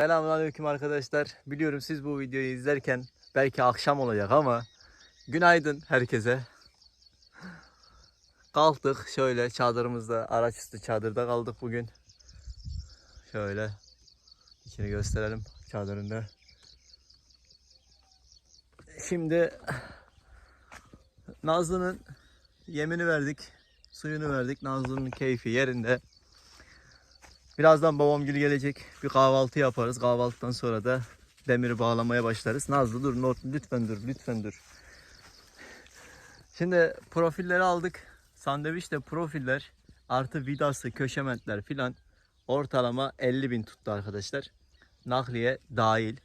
Selamünaleyküm arkadaşlar. Biliyorum siz bu videoyu izlerken belki akşam olacak ama günaydın herkese. Kalktık şöyle çadırımızda, araç üstü çadırda kaldık bugün. Şöyle içini gösterelim çadırında. Şimdi Nazlı'nın yemini verdik, suyunu verdik. Nazlı'nın keyfi yerinde. Birazdan babam gül gelecek. Bir kahvaltı yaparız. Kahvaltıdan sonra da demiri bağlamaya başlarız. Nazlı dur not lütfen dur lütfen dur. Şimdi profilleri aldık. Sandviç de profiller artı vidası, köşementler filan ortalama 50 bin tuttu arkadaşlar. Nakliye dahil.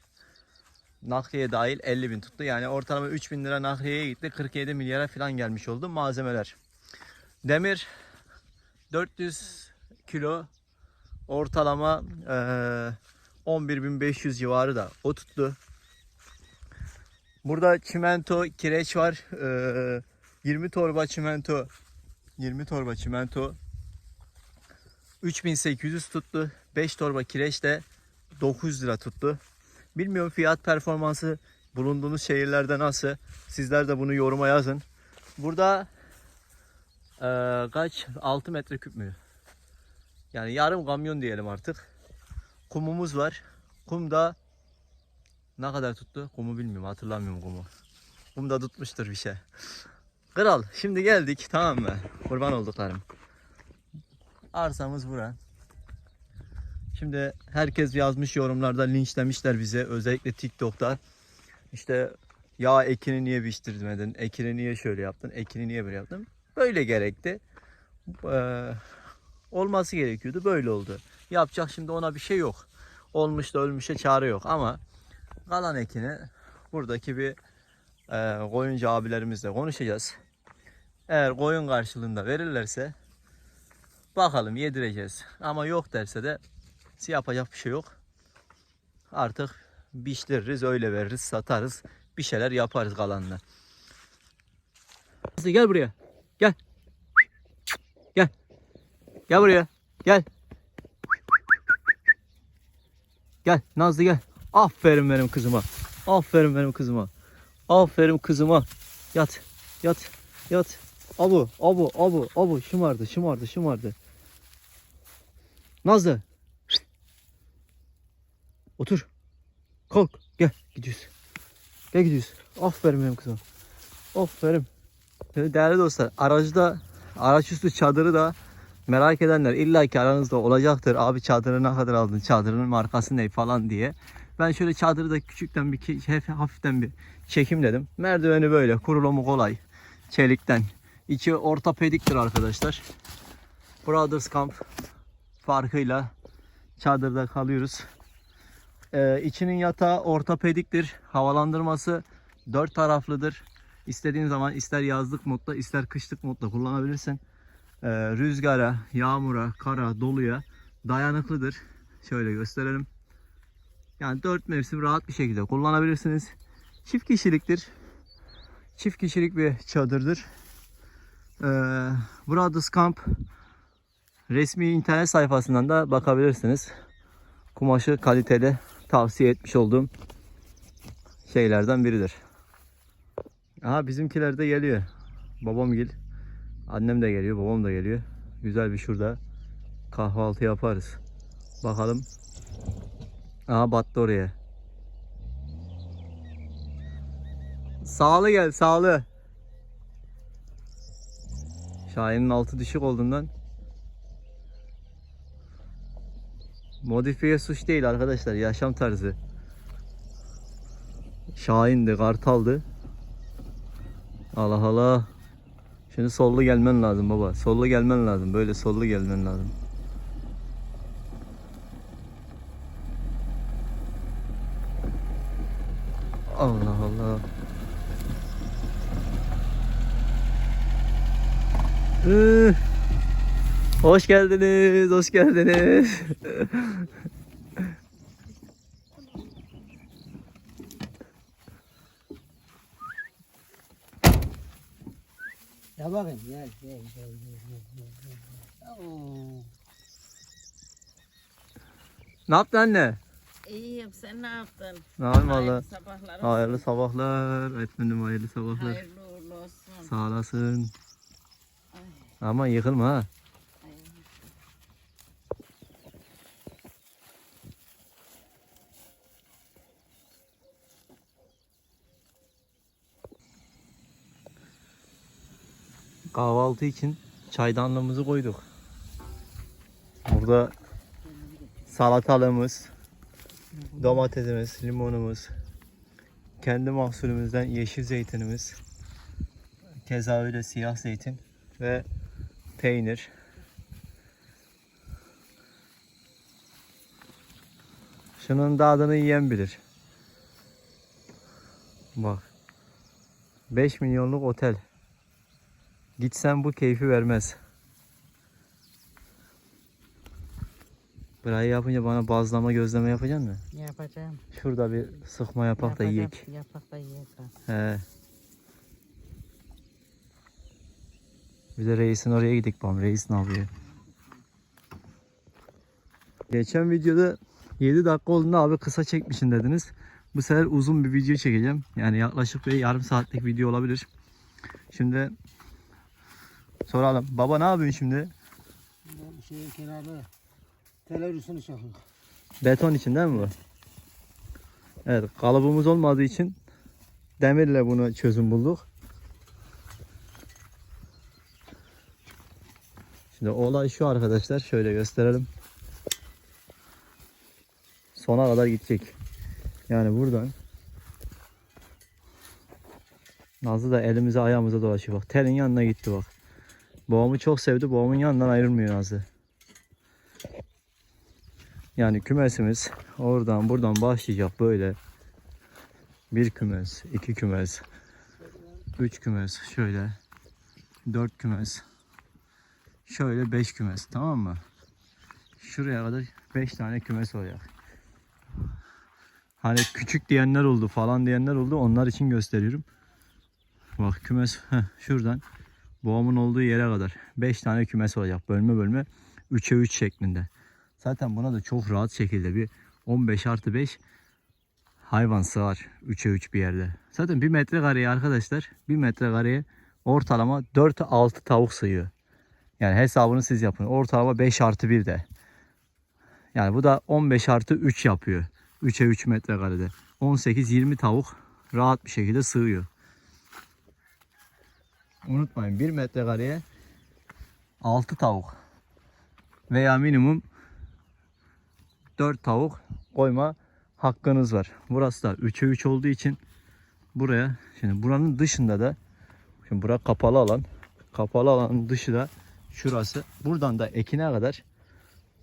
Nakliye dahil 50 bin tuttu. Yani ortalama 3 bin lira nakliyeye gitti. 47 milyara filan gelmiş oldu malzemeler. Demir 400 kilo ortalama eee 11.500 civarı da o tuttu. Burada çimento kireç var. Eee, 20 torba çimento 20 torba çimento 3800 tuttu. 5 torba kireç de 900 lira tuttu. Bilmiyorum fiyat performansı bulunduğunuz şehirlerde nasıl. Sizler de bunu yoruma yazın. Burada eee, kaç 6 metreküp mü? Yani yarım kamyon diyelim artık. Kumumuz var. Kum da ne kadar tuttu? Kumu bilmiyorum hatırlamıyorum kumu. Kum da tutmuştur bir şey. Kral şimdi geldik tamam mı? Kurban olduklarım. Arsamız bura. Şimdi herkes yazmış yorumlarda linçlemişler bize özellikle TikTok'ta. İşte ya ekini niye biçtirmedin? Ekini niye şöyle yaptın? Ekini niye böyle yaptın? Böyle gerekti. Ee, olması gerekiyordu. Böyle oldu. Yapacak şimdi ona bir şey yok. Olmuş da ölmüşe çare yok ama kalan ekini buradaki bir e, koyuncu abilerimizle konuşacağız. Eğer koyun karşılığında verirlerse bakalım yedireceğiz. Ama yok derse de yapacak bir şey yok. Artık biçtiririz öyle veririz satarız bir şeyler yaparız kalanla. Gel buraya. Gel. Gel buraya. Gel. Gel Nazlı gel. Aferin benim kızıma. Aferin benim kızıma. Aferin kızıma. Yat. Yat. Yat. Abu, abu, abu, abu. Şımardı, şımardı, şımardı. Nazlı. Otur. Kalk. Gel. Gidiyoruz. Gel gidiyoruz. Aferin benim kızıma. Aferin. Değerli dostlar, aracda araç üstü çadırı da merak edenler illa ki aranızda olacaktır. Abi çadırı ne kadar aldın? Çadırının markası ne falan diye. Ben şöyle çadırı da küçükten bir hafiften bir çekim dedim. Merdiveni böyle kurulumu kolay. Çelikten. İçi ortopediktir arkadaşlar. Brothers Camp farkıyla çadırda kalıyoruz. Ee, içinin yatağı ortopediktir. Havalandırması dört taraflıdır. İstediğin zaman ister yazlık modda ister kışlık modda kullanabilirsin. Ee, rüzgara, yağmura, kara, doluya dayanıklıdır. Şöyle gösterelim. Yani 4 mevsim rahat bir şekilde kullanabilirsiniz. Çift kişiliktir. Çift kişilik bir çadırdır. Ee, Brothers Camp resmi internet sayfasından da bakabilirsiniz. Kumaşı kaliteli tavsiye etmiş olduğum şeylerden biridir. Aha bizimkiler de geliyor. Babam gel. Annem de geliyor, babam da geliyor. Güzel bir şurada kahvaltı yaparız. Bakalım. Aha battı oraya. Sağlı gel, sağlı. Şahin'in altı düşük olduğundan modifiye suç değil arkadaşlar, yaşam tarzı. Şahin'di, Kartal'dı. Allah Allah. Şimdi sollu gelmen lazım baba. Sollu gelmen lazım. Böyle sollu gelmen lazım. Allah Allah. Hoş geldiniz, hoş geldiniz. Ya bakayım gel gel gel gel gel gel. gel. Oo. ne yaptın anne? İyiyim sen ne yaptın? Ne yapayım valla. sabahlar. Hayırlı sabahlar. Etmedim hayırlı sabahlar. Hayırlı uğurlu olsun. Sağ olasın. Ay, Ama yıkılma ha. ay. Kahvaltı için çaydanlığımızı koyduk. Burada salatalığımız, domatesimiz, limonumuz, kendi mahsulümüzden yeşil zeytinimiz, keza öyle siyah zeytin ve peynir. Şunun tadını yiyen bilir. Bak. 5 milyonluk otel. Gitsen bu keyfi vermez. Burayı yapınca bana bazlama gözleme yapacaksın mı? Yapacağım. Şurada bir sıkma yapak da yiyek. Yapak da yiyek. He. Bir de reisin oraya gidik bam. Reis ne yapıyor? Geçen videoda 7 dakika olduğunda abi kısa çekmişsin dediniz. Bu sefer uzun bir video çekeceğim. Yani yaklaşık bir yarım saatlik video olabilir. Şimdi soralım. Baba ne yapıyorsun şimdi? Ben şeyin kenarı televizyonu çakıyor. Beton için değil mi bu? Evet kalıbımız olmadığı için demirle bunu çözüm bulduk. Şimdi olay şu arkadaşlar şöyle gösterelim. Sona kadar gidecek. Yani buradan Nazlı da elimize ayağımıza dolaşıyor bak. Telin yanına gitti bak. Babamı çok sevdi. Babamın yanından ayrılmıyor Nazlı. Yani kümesimiz oradan buradan başlayacak böyle. Bir kümes, iki kümes, üç kümes, şöyle dört kümes, şöyle beş kümes tamam mı? Şuraya kadar beş tane kümes olacak. Hani küçük diyenler oldu falan diyenler oldu onlar için gösteriyorum. Bak kümes heh, şuradan boğamın olduğu yere kadar beş tane kümes olacak bölme bölme 3'e 3 şeklinde. Zaten buna da çok rahat şekilde bir 15 artı 5 hayvan sığar 3'e 3 bir yerde. Zaten 1 metrekareye arkadaşlar 1 metrekareye ortalama 4-6 tavuk sığıyor. Yani hesabını siz yapın. Ortalama 5 artı 1 de. Yani bu da 15 artı 3 yapıyor. 3'e 3 metrekarede. 18-20 tavuk rahat bir şekilde sığıyor. Unutmayın 1 metrekareye 6 tavuk veya minimum 4 tavuk koyma hakkınız var. Burası da 3'e 3 olduğu için buraya şimdi buranın dışında da şimdi bura kapalı alan. Kapalı alanın dışı da şurası. Buradan da ekine kadar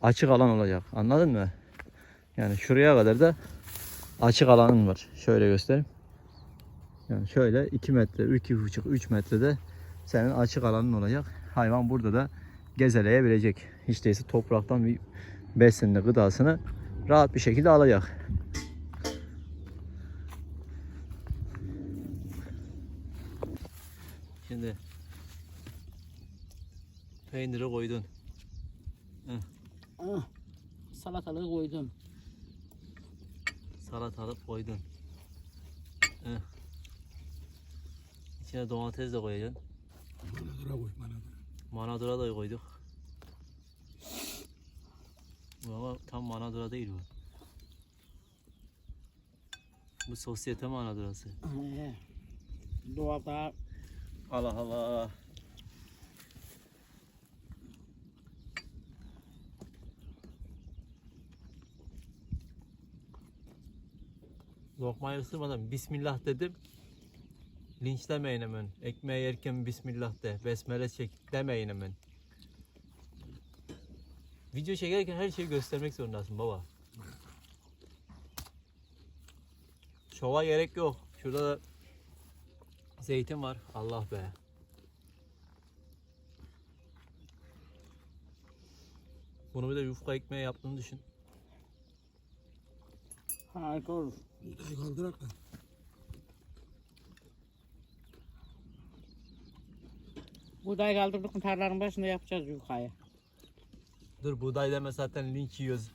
açık alan olacak. Anladın mı? Yani şuraya kadar da açık alanın var. Şöyle göstereyim. Yani şöyle 2 metre, 2,5, 3 metrede senin açık alanın olacak. Hayvan burada da gezeleyebilecek. Hiç değilse topraktan bir besinini, gıdasını rahat bir şekilde alacak. Şimdi peyniri koydun. Ah, salatalığı koydum. Salatalık koydun. Heh. İçine domates de koyacaksın. Manadura koy manadura. Manadura da koyduk. Bu ama tam manadura değil bu. Bu sosyete manadurası. He. Doğada Allah Allah. Lokmayı ısırmadan Bismillah dedim. Linçlemeyin hemen. Ekmeği yerken Bismillah de. Besmele çek demeyin hemen. Video çekerken her şeyi göstermek zorundasın baba. Şova gerek yok. Şurada da zeytin var. Allah be. Bunu bir de yufka ekmeği yaptığını düşün. harika olur. Kaldırak da. Buğday kaldırdık mı tarlanın başında yapacağız yukarıya. Dur buğday deme zaten linç yiyoruz.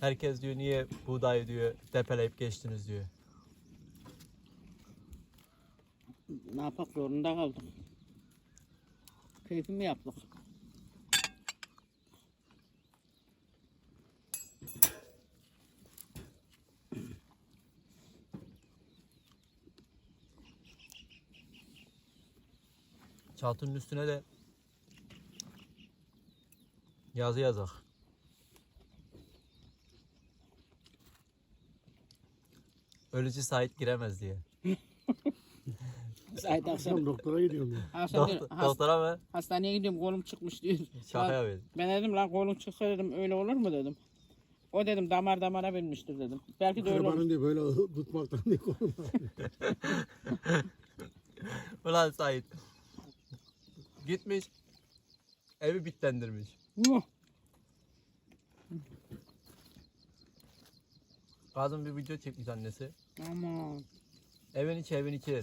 Herkes diyor niye buğday diyor depeleyip geçtiniz diyor. Ne yapak zorunda kaldık. Keyfimi yaptık. Çatının üstüne de yazı yazak. Ölücü Sait giremez diye. Sait akşam, doktora gidiyorum ya. akşam diyor, Doktor, hast- doktora mı? hastaneye gidiyorum kolum çıkmış diyor. Şaka Lan, yapıyor. Ben dedim lan kolun çıksa dedim öyle olur mu dedim. O dedim damar damara binmiştir dedim. Belki de öyle olur. Arabanın diye böyle tutmaktan diye korkma. Ulan Sait. Gitmiş. Evi bitlendirmiş. Muh. Kadın bir video çekmiş annesi. Aman. Evin içi evin içi.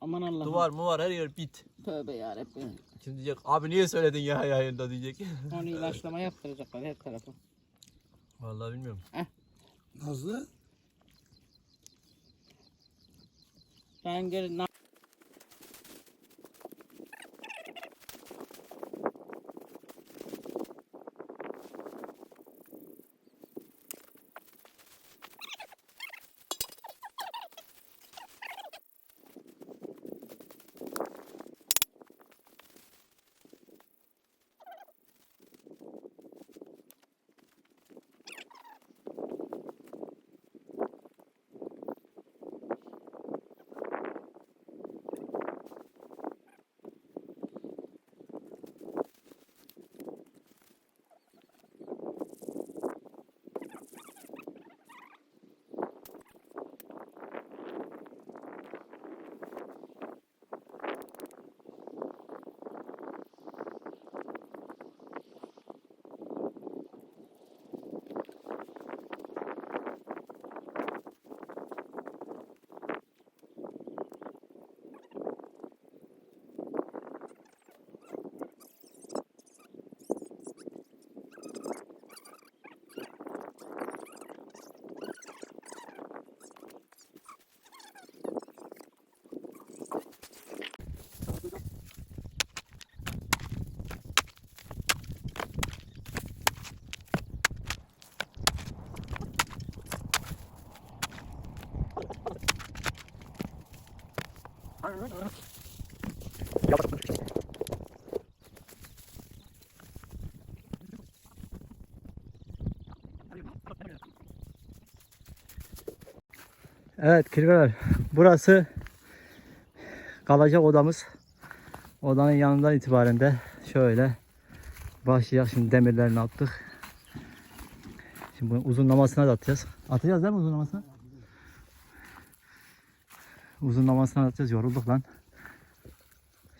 Aman Allah'ım. Duvar mu var her yer bit. Tövbe yarabbim. Şimdi diyecek abi niye söyledin ya yayında diyecek. Onu ilaçlama yaptıracaklar her tarafı. Vallahi bilmiyorum. Nazlı Ben geri Evet kirveler. Burası kalacak odamız. Odanın yanından itibaren de şöyle başlayacak. Şimdi demirlerini attık. Şimdi bunu uzunlamasına da atacağız. Atacağız değil mi uzunlamasına? Uzunlamasına atacağız. Yorulduk lan.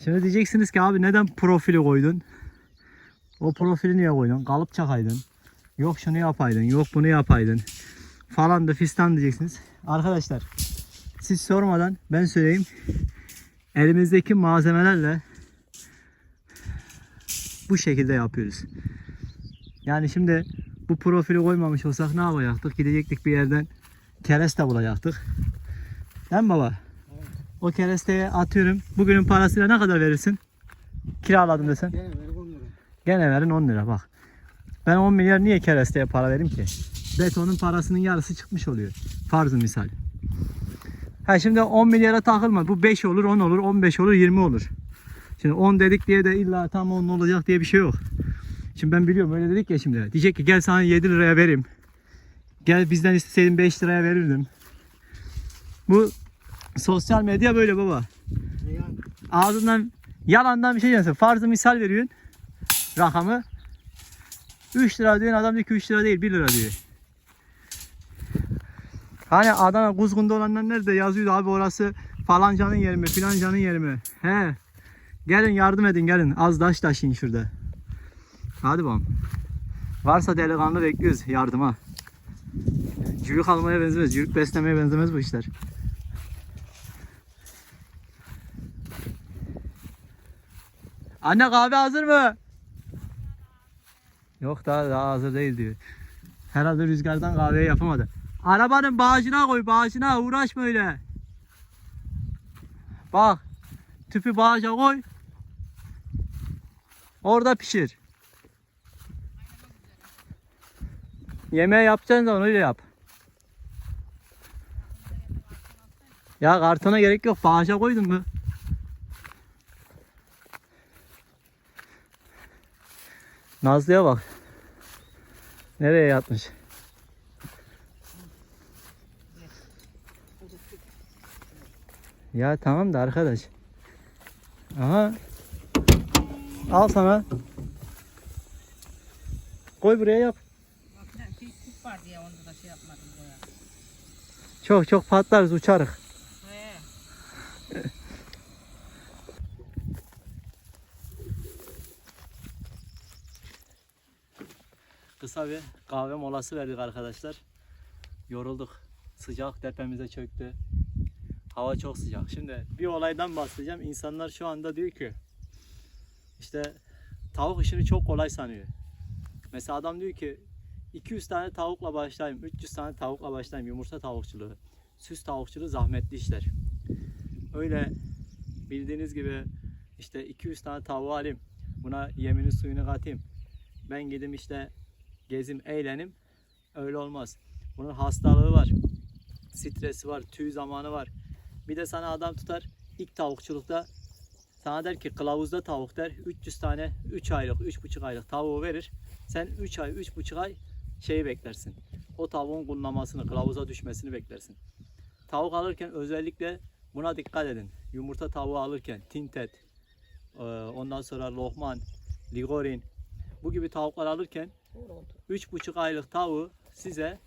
Şimdi diyeceksiniz ki abi neden profili koydun? O profili niye koydun? Kalıp çakaydın. Yok şunu yapaydın. Yok bunu yapaydın. Falan da fistan diyeceksiniz. Arkadaşlar siz sormadan ben söyleyeyim. Elimizdeki malzemelerle bu şekilde yapıyoruz. Yani şimdi bu profili koymamış olsak ne yapacaktık? Gidecektik bir yerden kereste bulacaktık. Değil mi baba? O keresteye atıyorum. Bugünün parasıyla ne kadar verirsin? Kiraladım desen. gene ver 10 lira. Gene verin 10 lira bak. Ben 10 milyar niye keresteye para vereyim ki? Betonun parasının yarısı çıkmış oluyor. Farzı misal. Ha şimdi 10 milyara takılma. Bu 5 olur, 10 olur, 15 olur, 20 olur. Şimdi 10 dedik diye de illa tam 10 olacak diye bir şey yok. Şimdi ben biliyorum öyle dedik ya şimdi. Diyecek ki gel sana 7 liraya vereyim. Gel bizden isteseydin 5 liraya verirdim. Bu sosyal medya böyle baba. Yani? Ağzından yalandan bir şey diyorsun. Farzı misal veriyorsun. Rakamı. 3 lira diyorsun adam diyor ki 3 lira değil 1 lira diyor. Hani Adana Kuzgun'da olanlar nerede yazıyordu abi orası falancanın yeri mi filancanın yeri mi? He. Gelin yardım edin gelin. Az taş taşıyın şurada. Hadi bakalım. Varsa delikanlı bekliyoruz yardıma. Cürük almaya benzemez. Cürük beslemeye benzemez bu işler. Anne kahve hazır mı? Yok daha daha hazır değil diyor. Herhalde rüzgardan kahveyi yapamadı. Arabanın bağcına koy bağcına uğraşma öyle. Bak tüpü bağaca koy. Orada pişir. Yemeği yapacağın zaman öyle yap. Ya kartona gerek yok. Bağaca koydun mu? Nazlı'ya bak. Nereye yatmış? Ya tamam da arkadaş. Aha. Al sana. Koy buraya yap. Bak var diye onda da şey yapmadım buraya. Çok çok patlarız uçarık. He. Kısa kahve molası verdik arkadaşlar. Yorulduk. Sıcak tepemize çöktü. Hava çok sıcak. Şimdi bir olaydan bahsedeceğim. İnsanlar şu anda diyor ki işte tavuk işini çok kolay sanıyor. Mesela adam diyor ki 200 tane tavukla başlayayım, 300 tane tavukla başlayayım yumurta tavukçuluğu. Süs tavukçuluğu zahmetli işler. Öyle bildiğiniz gibi işte 200 tane tavuğu alayım. Buna yemini suyunu katayım. Ben gidim işte gezim, eğlenim. Öyle olmaz. Bunun hastalığı var. Stresi var, tüy zamanı var. Bir de sana adam tutar ilk tavukçulukta sana der ki kılavuzda tavuk der 300 tane 3 aylık 3,5 aylık tavuğu verir. Sen 3 ay 3,5 ay şeyi beklersin. O tavuğun kunlamasını kılavuza düşmesini beklersin. Tavuk alırken özellikle buna dikkat edin. Yumurta tavuğu alırken tintet ondan sonra lohman, ligorin bu gibi tavuklar alırken 3,5 aylık tavuğu size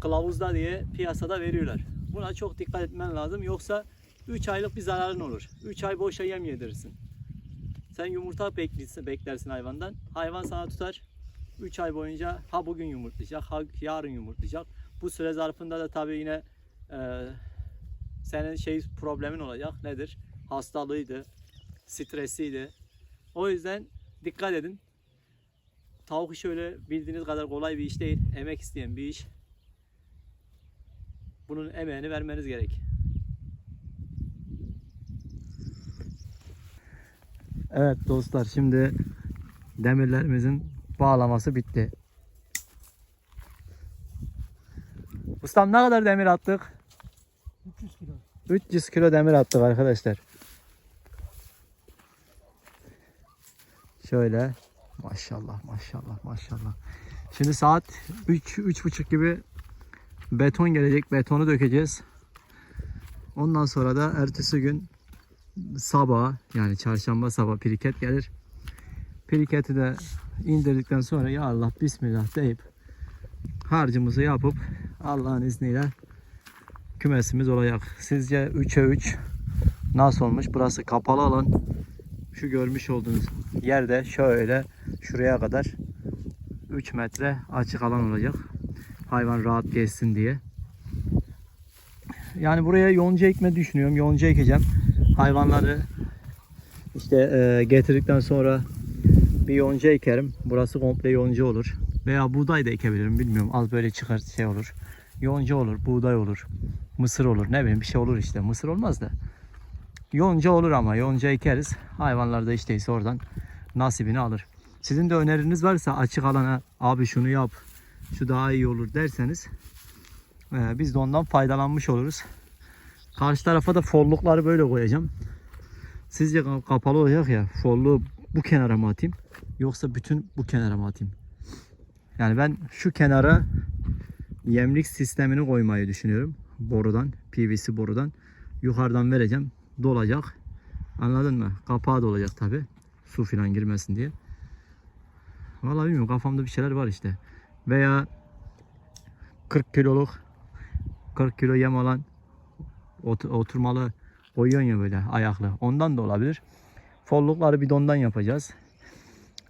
kılavuzda diye piyasada veriyorlar. Buna çok dikkat etmen lazım. Yoksa 3 aylık bir zararın olur. 3 ay boşa yem yedirirsin. Sen yumurta beklersin, beklersin hayvandan. Hayvan sana tutar. 3 ay boyunca ha bugün yumurtlayacak, ha yarın yumurtlayacak. Bu süre zarfında da tabii yine e, senin şey problemin olacak. Nedir? Hastalığıydı, stresiydi. O yüzden dikkat edin. Tavuk işi öyle bildiğiniz kadar kolay bir iş değil. Emek isteyen bir iş. Bunun emeğini vermeniz gerek. Evet dostlar şimdi demirlerimizin bağlaması bitti. Ustam ne kadar demir attık? 300 kilo. 300 kilo demir attık arkadaşlar. Şöyle maşallah maşallah maşallah. Şimdi saat 3 3.30 gibi beton gelecek. Betonu dökeceğiz. Ondan sonra da ertesi gün sabah yani çarşamba sabah piriket gelir. Piriketi de indirdikten sonra ya Allah bismillah deyip harcımızı yapıp Allah'ın izniyle kümesimiz olacak. Sizce 3'e 3 nasıl olmuş? Burası kapalı alan. Şu görmüş olduğunuz yerde şöyle şuraya kadar 3 metre açık alan olacak. Hayvan rahat geçsin diye. Yani buraya yonca ekme düşünüyorum. Yonca ekeceğim. Hayvanları işte e, getirdikten sonra bir yonca ekerim. Burası komple yonca olur. Veya buğday da ekebilirim bilmiyorum. Az böyle çıkar şey olur. Yonca olur, buğday olur, mısır olur. Ne bileyim bir şey olur işte. Mısır olmaz da. Yonca olur ama yonca ekeriz. Hayvanlar da işte ise oradan nasibini alır. Sizin de öneriniz varsa açık alana abi şunu yap, şu daha iyi olur derseniz e, biz de ondan faydalanmış oluruz. Karşı tarafa da follukları böyle koyacağım. Sizce ka- kapalı olacak ya folluğu bu kenara mı atayım yoksa bütün bu kenara mı atayım? Yani ben şu kenara yemlik sistemini koymayı düşünüyorum. Borudan, PVC borudan. Yukarıdan vereceğim. Dolacak. Anladın mı? Kapağı da olacak tabi. Su filan girmesin diye. Vallahi bilmiyorum kafamda bir şeyler var işte. Veya 40 kiloluk 40 kilo yem olan ot- oturmalı koyuyorsun ya böyle ayaklı. Ondan da olabilir. Follukları bidondan yapacağız.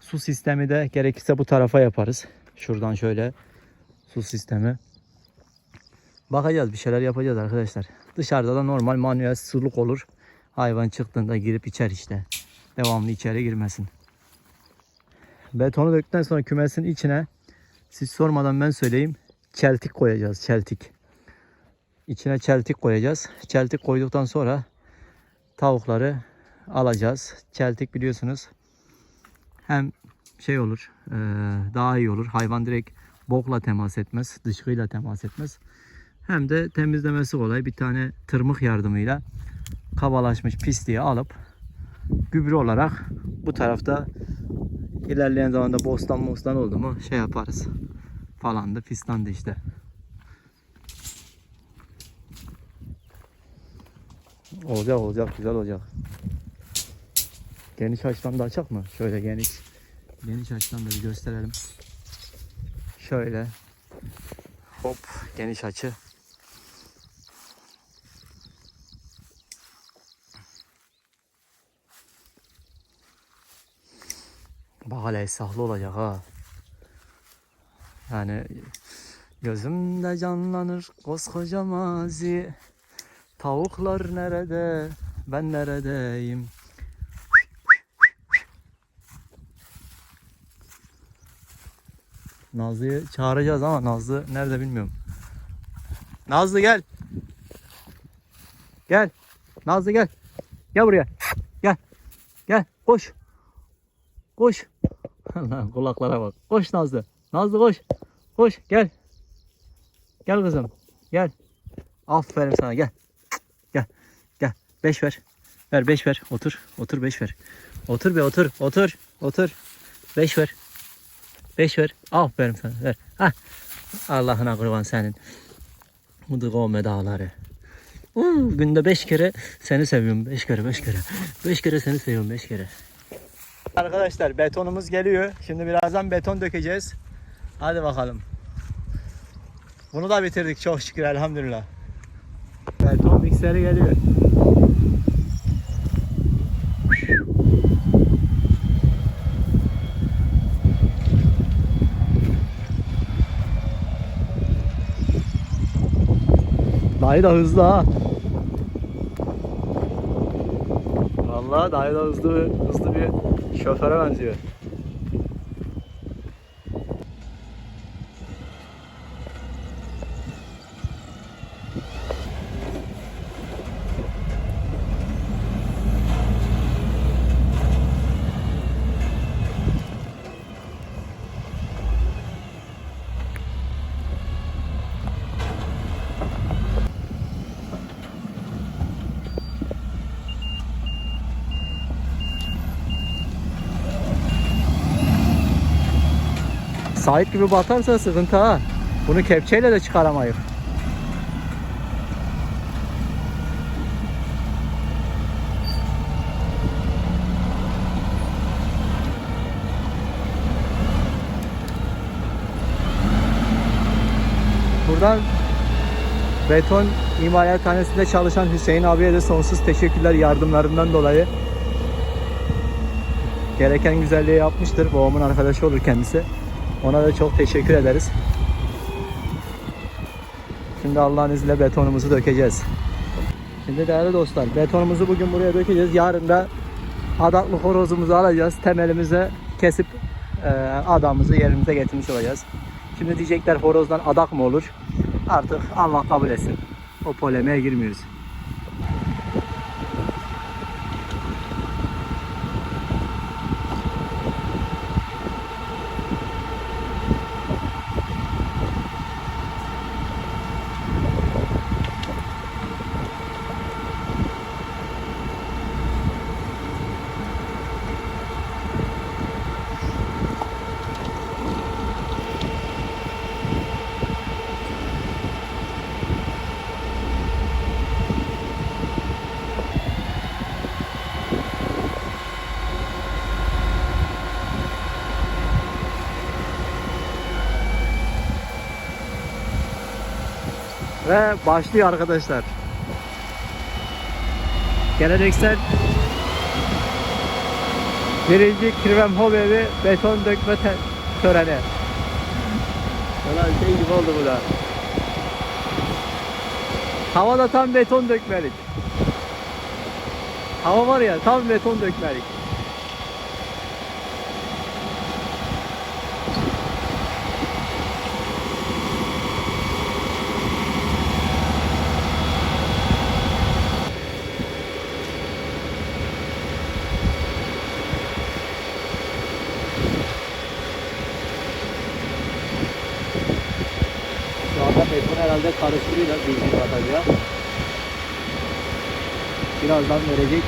Su sistemi de gerekirse bu tarafa yaparız. Şuradan şöyle su sistemi. Bakacağız bir şeyler yapacağız arkadaşlar. Dışarıda da normal manuel suluk olur. Hayvan çıktığında girip içer işte. Devamlı içeri girmesin. Betonu döktükten sonra kümesin içine Siz sormadan ben söyleyeyim. Çeltik koyacağız. Çeltik. İçine çeltik koyacağız. Çeltik koyduktan sonra tavukları alacağız. Çeltik biliyorsunuz hem şey olur eee, daha iyi olur. Hayvan direkt bokla temas etmez. Dışkıyla temas etmez. Hem de temizlemesi kolay. Bir tane tırmık yardımıyla kabalaşmış pisliği alıp gübre olarak bu tarafta ilerleyen zamanda bostan bostan oldu mu şey yaparız. Falandı fistandı işte. Olacak olacak güzel olacak. Geniş açıdan da açak mı? Şöyle geniş. Geniş açıdan da bir gösterelim. Şöyle. Hop geniş açı. Bak hele esahlı olacak ha. Yani gözümde canlanır koskoca mazi. Tavuklar nerede? Ben neredeyim? Nazlı'yı çağıracağız ama Nazlı nerede bilmiyorum. Nazlı gel. Gel. Nazlı gel. Gel buraya. Gel. Gel. Koş. Koş. Lan kulaklara bak. Koş Nazlı. Nazlı koş. Koş gel. Gel kızım. Gel. Aferin sana gel. Gel. Gel. Beş ver. Ver beş ver. Otur. Otur beş ver. Otur be otur. Otur. Otur. Beş ver. Beş ver. Aferin sana. Ver. Hah. Allah'ına kurban senin. Olma dağları. Uuu, günde beş kere seni seviyorum. Beş kere, beş kere. Beş kere seni seviyorum, beş kere. Arkadaşlar betonumuz geliyor. Şimdi birazdan beton dökeceğiz. Hadi bakalım. Bunu da bitirdik çok şükür elhamdülillah. Beton mikseri geliyor. Dayı da hızlı ha. Vallahi dayı da hızlı, hızlı bir şoföre benziyor. Sait gibi batarsa sıkıntı ha. Bunu kepçeyle de çıkaramayız. Buradan beton imalathanesinde çalışan Hüseyin abiye de sonsuz teşekkürler yardımlarından dolayı. Gereken güzelliği yapmıştır. Babamın arkadaşı olur kendisi. Ona da çok teşekkür ederiz. Şimdi Allah'ın izniyle betonumuzu dökeceğiz. Şimdi değerli dostlar betonumuzu bugün buraya dökeceğiz. Yarın da adaklı horozumuzu alacağız. Temelimize kesip e, adamımızı yerimize getirmiş olacağız. Şimdi diyecekler horozdan adak mı olur? Artık Allah kabul etsin. O polemiğe girmiyoruz. Ve başlıyor arkadaşlar. Geleneksel birinci Kirvem Hobevi beton dökme töreni. Ulan şey gibi oldu bu da. Havada tam beton dökmelik. Hava var ya tam beton dökmelik. Bunu herhalde karıştırıyorlar bildiğim kadarıyla. Birazdan verecek.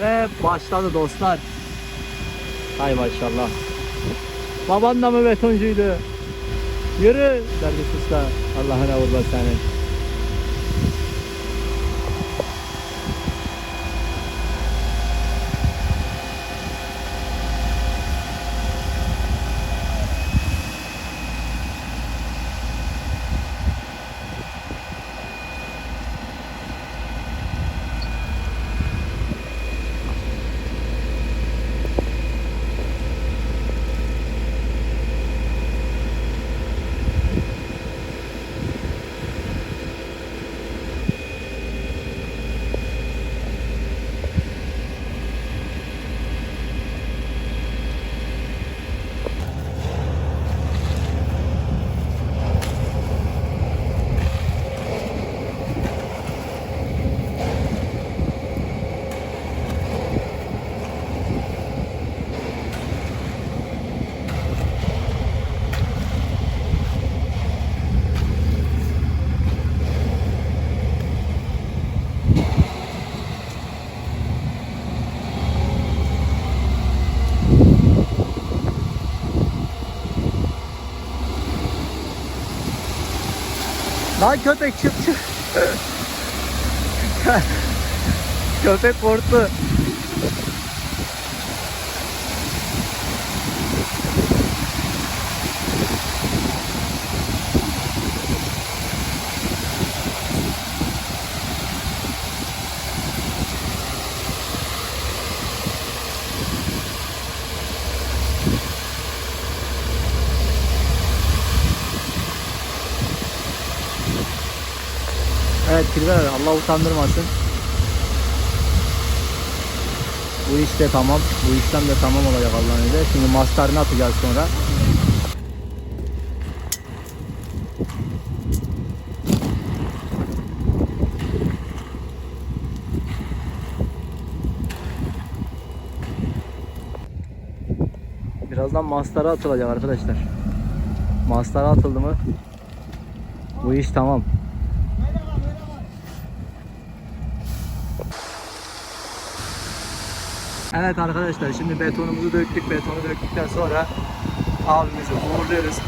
Ve başladı dostlar. Hay maşallah. Baban da mı betoncuydu? Yürü derdi usta. Allah'ına vurma senin. Lan köpek çık çık. köpek korktu. Evet Kirver Allah utandırmasın. Bu iş de tamam. Bu işlem de tamam olacak Allah'ın izniyle. Şimdi mastarını atacağız sonra. Birazdan mastara atılacak arkadaşlar. Mastara atıldı mı bu iş tamam. Evet arkadaşlar şimdi betonumuzu döktük. Betonu döktükten sonra abimizi uğurluyoruz.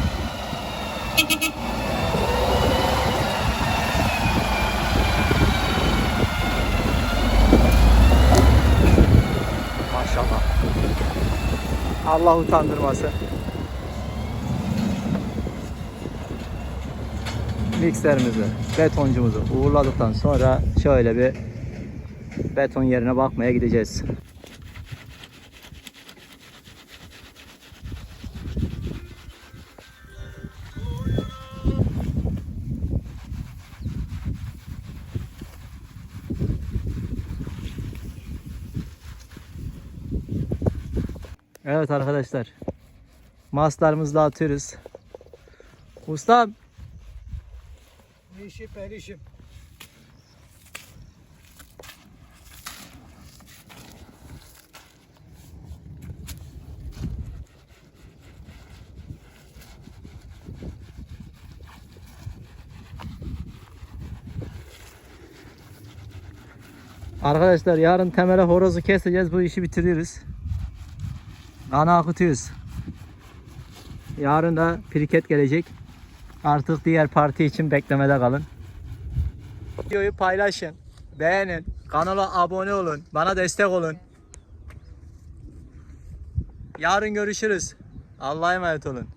Maşallah. Allah utandırmasın. Mikserimizi, betoncumuzu uğurladıktan sonra şöyle bir beton yerine bakmaya gideceğiz. Evet arkadaşlar. Maslarımızı da atıyoruz. Ustam Bu işi perişim. Arkadaşlar yarın temele horozu keseceğiz. Bu işi bitiriyoruz. Ana akıtıyoruz. Yarın da priket gelecek. Artık diğer parti için beklemede kalın. Videoyu paylaşın. Beğenin. Kanala abone olun. Bana destek olun. Yarın görüşürüz. Allah'a emanet olun.